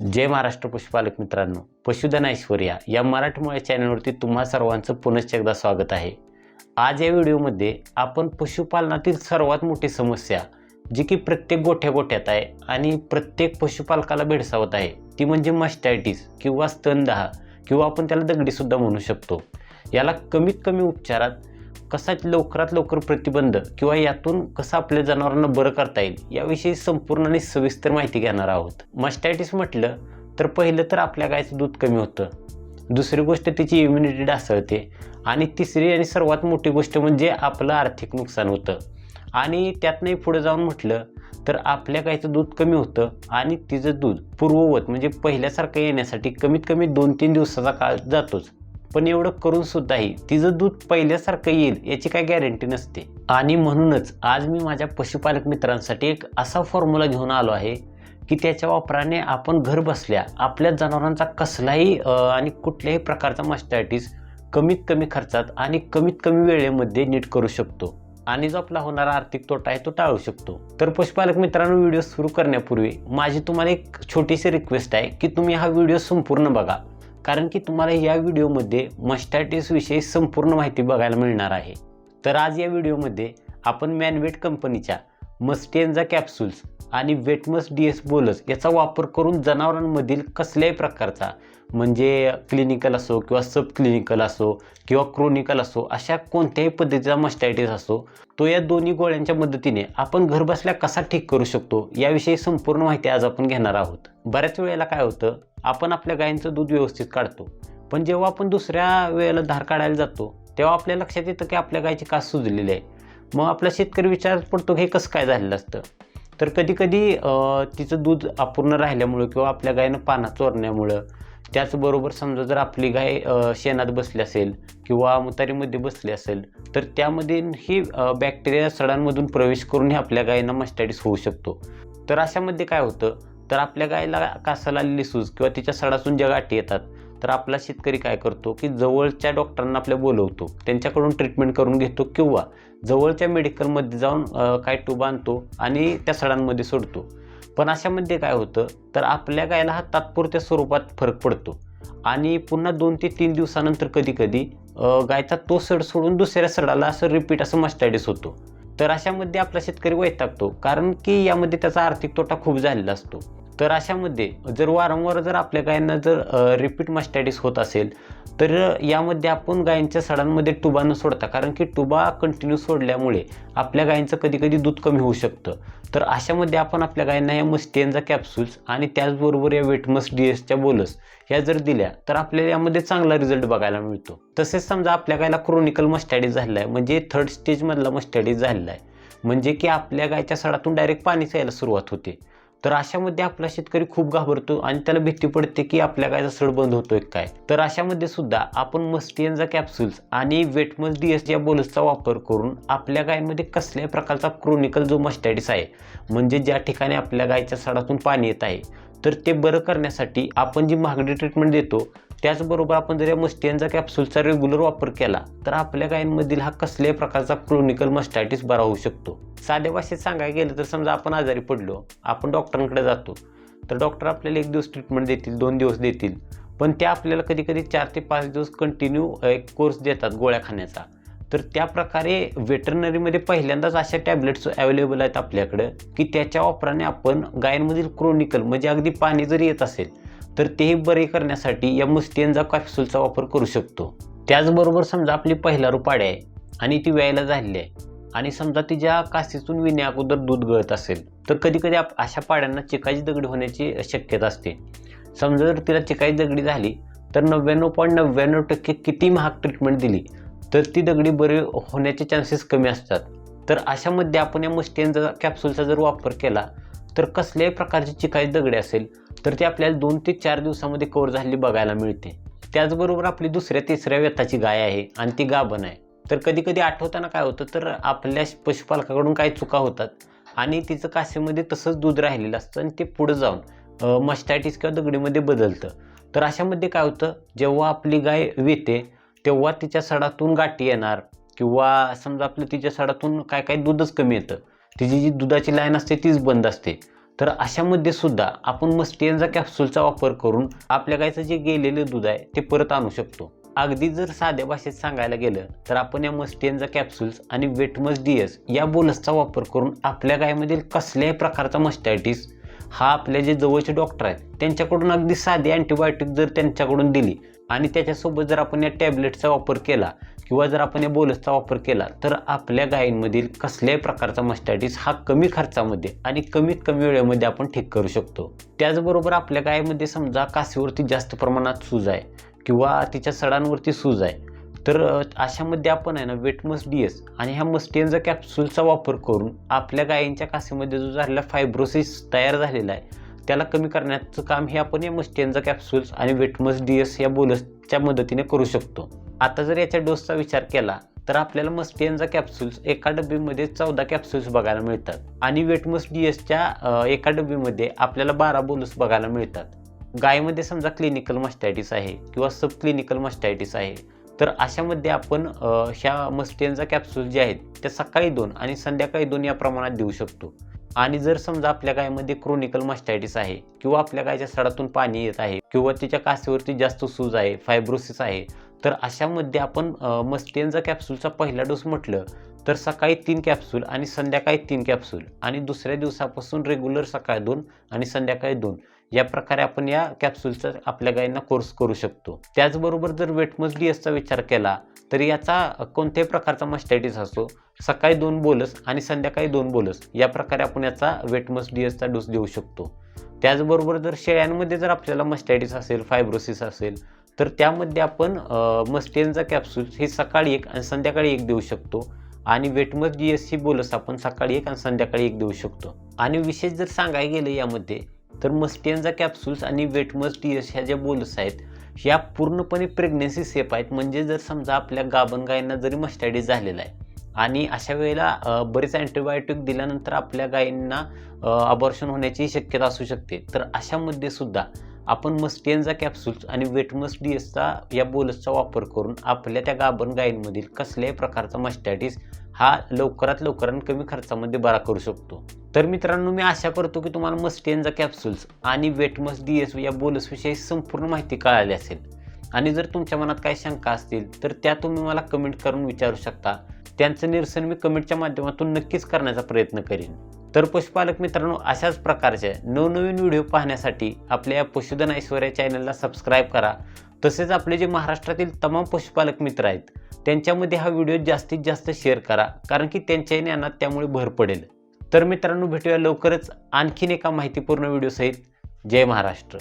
जय महाराष्ट्र पशुपालक मित्रांनो पशुधन ऐश्वर्या या मराठमोळ्या चॅनलवरती तुम्हा सर्वांचं पुनश्च एकदा स्वागत आहे. आज या व्हिडिओमध्ये आपण पशुपालनातील सर्वात मोठी समस्या जी की प्रत्येक गोठ्या गोठ्यात आहे आणि प्रत्येक पशुपालकाला भेडसावत आहे ती म्हणजे मस्टायटीस किंवा स्तनदाह किंवा आपण त्याला दगडीसुद्धा म्हणू शकतो. याला कमीत कमी उपचारात कसा लवकरात लवकर प्रतिबंध किंवा यातून कसं आपल्या जनावरांना बरं करता येईल याविषयी संपूर्ण आणि सविस्तर माहिती घेणार आहोत. मस्टायटिस म्हटलं तर पहिलं तर आपल्या गायचं दूध कमी होतं. दुसरी गोष्ट तिची इम्युनिटी ढासळते. आणि तिसरी आणि सर्वात मोठी गोष्ट म्हणजे आपलं आर्थिक नुकसान होतं. आणि त्यातनंही पुढे जाऊन म्हटलं तर आपल्या गायचं दूध कमी होतं आणि तिचं दूध पूर्ववत म्हणजे पहिल्यासारखं येण्यासाठी कमीत कमी दोन तीन दिवसाचा काळ जातोच. पण एवढं करून सुद्धाही तिचं दूध पहिल्यासारखं येईल याची काय गॅरंटी नसते. आणि म्हणूनच आज मी माझ्या पशुपालक मित्रांसाठी एक असा फॉर्म्युला घेऊन आलो आहे की त्याच्या वापराने आपण घर बसल्या आपल्या जनावरांचा कसलाही आणि कुठल्याही प्रकारचा मस्टायटीस कमीत कमी खर्चात आणि कमीत कमी वेळेमध्ये नीट करू शकतो. आणि जो आपला होणारा आर्थिक तोटा आहे तो टाळू शकतो. तर पशुपालक मित्रांनो व्हिडिओ सुरू करण्यापूर्वी माझी तुम्हाला एक छोटीशी रिक्वेस्ट आहे की तुम्ही हा व्हिडिओ संपूर्ण बघा. कारण की तुम्हाला या व्हिडिओमध्ये मस्टॅटिसविषयी संपूर्ण माहिती बघायला मिळणार आहे. तर आज या व्हिडिओमध्ये आपण मॅनवेट कंपनीच्या मस्टेनजा कॅप्सूल्स आणि वेटमस डी एस बोलस याचा वापर करून जनावरांमधील कसल्याही प्रकारचा म्हणजे क्लिनिकल असो किंवा सब क्लिनिकल असो किंवा क्रोनिकल असो अशा कोणत्याही पद्धतीचा मस्टायटिस असो तो या दोन्ही गोळ्यांच्या मदतीने आपण घरबसल्या कसा ठीक करू शकतो याविषयी संपूर्ण माहिती आज आपण घेणार आहोत. बऱ्याच वेळेला काय होतं आपण आपल्या गायींचं दूध व्यवस्थित काढतो. पण जेव्हा आपण दुसऱ्या वेळेला धार काढायला जातो तेव्हा आपल्या लक्षात येतं की आपल्या गायची कास सुजलेली आहे. मग आपला शेतकरी विचार पडतो हे कसं काय झालेलं असतं? तर कधीकधी तिचं दूध अपूर्ण राहिल्यामुळं किंवा आपल्या गायनं पाना चोरण्यामुळं त्याचबरोबर समजा जर आपली गाय शेणात बसली असेल किंवा मुतारीमध्ये बसली असेल तर त्यामध्ये ही बॅक्टेरिया सडांमधून प्रवेश करून हे आपल्या गायींना मस्टॅडिस होऊ शकतो. तर अशामध्ये काय होतं? तर आपल्या गायला कासाला आलेली सूज किंवा तिच्या सडासून ज्या गाठी येतात तर आपला शेतकरी काय करतो की जवळच्या डॉक्टरांना आपल्या बोलवतो त्यांच्याकडून ट्रीटमेंट करून घेतो किंवा जवळच्या मेडिकलमध्ये जाऊन काय टूब आणतो आणि त्या सडांमध्ये सोडतो. पण अशामध्ये काय होतं तर आपल्या गायला हा तात्पुरत्या स्वरूपात फरक पडतो. आणि पुन्हा दोन ते तीन दिवसानंतर कधी कधी गायचा तो सड सोडून दुसऱ्या सडाला असं रिपीट असं मस्टायडिस होतो. तर अशामध्ये आपला शेतकरी वैतागतो कारण की यामध्ये त्याचा आर्थिक तोटा खूप झालेला असतो. तर अशामध्ये जर वारंवार जर आपल्या गायींना जर रिपीट मस्टायटिस होत असेल तर यामध्ये आपण गायींच्या सडांमध्ये टुबा न सोडता कारण की टुबा कंटिन्यू सोडल्यामुळे आपल्या गायींचं कधी कधी दूध कमी होऊ शकतं. तर अशामध्ये आपण आपल्या गायींना या मस्टेनचा कॅप्सूल्स आणि त्याचबरोबर या वेटमस डी एसच्या बोलस ह्या जर दिल्या तर आपल्याला यामध्ये चांगला रिझल्ट बघायला मिळतो. तसेच समजा आपल्या गायला क्रोनिकल मस्टॅडीज झालेला आहे म्हणजे थर्ड स्टेजमधला मस्टॅडीज झालेला आहे म्हणजे की आपल्या गायच्या सडातून डायरेक्ट पाणी यायला सुरुवात होते. तर अशामध्ये आपला शेतकरी खूप घाबरतो आणि त्याला भीती पडते की आपल्या गायचा सड बंद होतोय काय? तर अशामध्ये सुद्धा आपण मस्टियनचा कॅप्सूल्स आणि वेटमस डी एस या बोलसचा वापर करून आपल्या गायीमध्ये कसल्याही प्रकारचा क्रोनिकल जो मस्टॅडिस आहे म्हणजे ज्या ठिकाणी आपल्या गायच्या सडातून पाणी येत आहे तर ते बरं करण्यासाठी आपण जी महागडी ट्रीटमेंट देतो त्याचबरोबर आपण जर या मस्टियनचा कॅप्सूलचा रेग्युलर वापर केला तर आपल्या गायींमधील हा कसल्याही प्रकारचा क्रोनिकल मस्टायटिस बरा होऊ शकतो. साध्या भाषेत सांगायला गेलं तर समजा आपण आजारी पडलो आपण डॉक्टरांकडे जातो तर डॉक्टर आपल्याला एक दिवस ट्रीटमेंट देतील दोन दिवस देतील. पण त्या आपल्याला कधी कधी चार ते पाच दिवस कंटिन्यू एक कोर्स देतात गोळ्या खाण्याचा. तर त्या प्रकारे वेटरनरीमध्ये पहिल्यांदाच अशा टॅबलेट्स अवेलेबल आहेत आपल्याकडं की त्याच्या वापराने आपण गायींमधील क्रोनिकल म्हणजे अगदी पाणी जरी येत असेल तर तेही बरे करण्यासाठी या मुस्टियनचा कॅप्सूलचा वापर करू शकतो. त्याचबरोबर समजा आपली पहिला रुपाड आहे आणि ती व्यायला झालेली आहे. आणि समजा तिच्या काशीतून विण्या अगोदर दूध गळत असेल तर कधी कधी आप अशा पाड्यांना चिकाची दगडी होण्याची शक्यता असते. समजा जर तिला चिकाची दगडी झाली तर नव्याण्णव पॉईंट नव्याण्णव टक्के किती महाग ट्रीटमेंट दिली तर ती दगडी बरी होण्याचे चान्सेस कमी असतात. तर अशामध्ये आपण या मुस्टियनचा कॅप्सूलचा जर वापर केला तर कसल्याही प्रकारची चिकाई दगडी असेल तर ती आपल्याला दोन ते चार दिवसामध्ये कवर झालेली बघायला मिळते. त्याचबरोबर आपली दुसऱ्या तिसऱ्या व्यताची गाय आहे आणि ती गाभण आहे. तर कधी कधी आठवताना काय होतं तर आपल्या पशुपालकाकडून काही चुका होतात आणि तिचं कासेमध्ये तसंच दूध राहिलेलं असतं आणि ते पुढं जाऊन मस्टायटिस किंवा दगडीमध्ये बदलतं. तर अशामध्ये काय होतं जेव्हा आपली गाय वेते तेव्हा तिच्या सडातून गाठी येणार किंवा समजा आपलं तिच्या सडातून काय काय दूधच कमी येतं. तिची जी दुधाची लाईन असते तीच बंद असते. तर अशामध्ये सुद्धा आपण मस्टियनचा कॅप्सूलचा वापर करून आपल्या गायचं जे गेलेलं दूध आहे ते परत आणू शकतो. अगदी जर साध्या भाषेत सांगायला गेलं तर आपण या मस्टियनचा कॅप्सूल्स आणि वेटमस डीएस या बोलसचा वापर करून आपल्या गायमधील कसल्याही प्रकारचा मस्टायटिस हा आपले जे जवळचे डॉक्टर आहेत त्यांच्याकडून अगदी साधी अँटीबायोटिक जर त्यांच्याकडून दिली आणि त्याच्यासोबत जर आपण या टॅबलेटचा वापर केला किंवा जर आपण या बोलसचा वापर केला तर आपल्या गायींमधील कसल्याही प्रकारचा मस्टायटिस हा कमी खर्चामध्ये आणि कमीत कमी वेळेमध्ये आपण ठीक करू शकतो. त्याचबरोबर आपल्या गायीमध्ये समजा काशीवरती जास्त प्रमाणात सूज आहे किंवा तिच्या सडांवरती सूज आहे तर अशामध्ये आपण आहे ना वेटमस डी एस आणि ह्या मस्टियनचा कॅप्सूलचा वापर करून आपल्या गायींच्या कासेमध्ये जो झालेला फायब्रोसिस तयार झालेला आहे त्याला कमी करण्याचं काम हे आपण या मस्टियनचा कॅप्सूल्स आणि वेटमस डी एस या बोलसच्या मदतीने करू शकतो. आता जर याच्या डोसचा विचार केला तर आपल्याला मस्टियनचा कॅप्सूल्स एका डब्बीमध्ये चौदा कॅप्सूल्स बघायला मिळतात. आणि वेटमस डी एसच्या एका डब्बीमध्ये आपल्याला बारा बोलस बघायला मिळतात. गायीमध्ये समजा क्लिनिकल मस्टायटिस आहे किंवा सब क्लिनिकल मस्टायटिस आहे. तर अशामध्ये आपण ह्या मस्टियनचा कॅप्सूल जे आहेत त्या सकाळी दोन आणि संध्याकाळी दोन या प्रमाणात देऊ शकतो. आणि जर समजा आपल्या गायमध्ये क्रोनिकल मस्टायटिस आहे किंवा आपल्या गायच्या सडातून पाणी येत आहे किंवा तिच्या कासेवरती जास्त सूज आहे फायब्रोसिस आहे तर अशामध्ये आपण मस्टियनचा कॅप्सूलचा पहिला डोस म्हटलं तर सकाळी तीन कॅप्सूल आणि संध्याकाळी तीन कॅप्सूल आणि दुसऱ्या दिवसापासून रेग्युलर सकाळी दोन आणि संध्याकाळी दोन. या प्रकारे आपण या कॅप्सूलचा आपल्या गायींना कोर्स करू शकतो. त्याचबरोबर जर वेट डी एसचा विचार केला तर याचा कोणत्याही प्रकारचा मस्टायटिस असो सकाळी दोन बोलस आणि संध्याकाळी दोन बोलस या प्रकारे आपण याचा वेटमस डी एसचा डोस देऊ शकतो. त्याचबरोबर जर शेळ्यांमध्ये जर आपल्याला मस्टायटिस असेल फायब्रोसिस असेल तर त्यामध्ये आपण मस्टेनचा कॅप्सूल हे सकाळी एक आणि संध्याकाळी एक देऊ शकतो. आणि वेटमस डी एस ही बोलस आपण सकाळी एक आणि संध्याकाळी एक देऊ शकतो. आणि विशेष जर सांगायला गेलं यामध्ये तर मस्टियनचा कॅप्सूल्स आणि वेटमस डी ह्या ज्या बोलस आहेत ह्या पूर्णपणे प्रेग्नेन्सी सेफ आहेत. म्हणजे जर समजा आपल्या गाभण गायींना जरी मस्टायटिस झालेला आहे आणि अशा वेळेला बरेच अँटीबायोटिक दिल्यानंतर आपल्या गायींना अबॉर्शन होण्याची शक्यता असू शकते. तर अशामध्ये सुद्धा आपण मस्टियनचा कॅप्सूल्स आणि वेटमस डी एसचा या बोलसचा वापर करून आपल्या त्या गाभण गायींमधील कसल्याही प्रकारचा मस्टॅटिस हा लवकरात लवकर आणि कमी खर्चामध्ये बरा करू शकतो. तर मित्रांनो मी आशा करतो की तुम्हाला मस्टेनचा कॅप्सूल्स आणि वेटमस डी एस या बोनसविषयी संपूर्ण माहिती कळाली असेल. आणि जर तुमच्या मनात काही शंका असतील तर त्या तुम्ही मला कमेंट करून विचारू शकता. त्यांचं निरसन मी कमेंटच्या माध्यमातून नक्कीच करण्याचा प्रयत्न करीन. तर पशुपालक मित्रांनो अशाच प्रकारचे नवनवीन व्हिडिओ पाहण्यासाठी आपल्या या पशुधन ऐश्वर्या चॅनलला सबस्क्राईब करा. तसेच आपले जे महाराष्ट्रातील तमाम पशुपालक मित्र आहेत त्यांच्यामध्ये हा व्हिडिओ जास्तीत जास्त शेअर करा कारण की त्यांच्याही ज्ञानात त्यामुळे भर पडेल. तर मित्रांनो भेटूया लवकरच आणखीन एका माहितीपूर्ण व्हिडिओसहित जय महाराष्ट्र.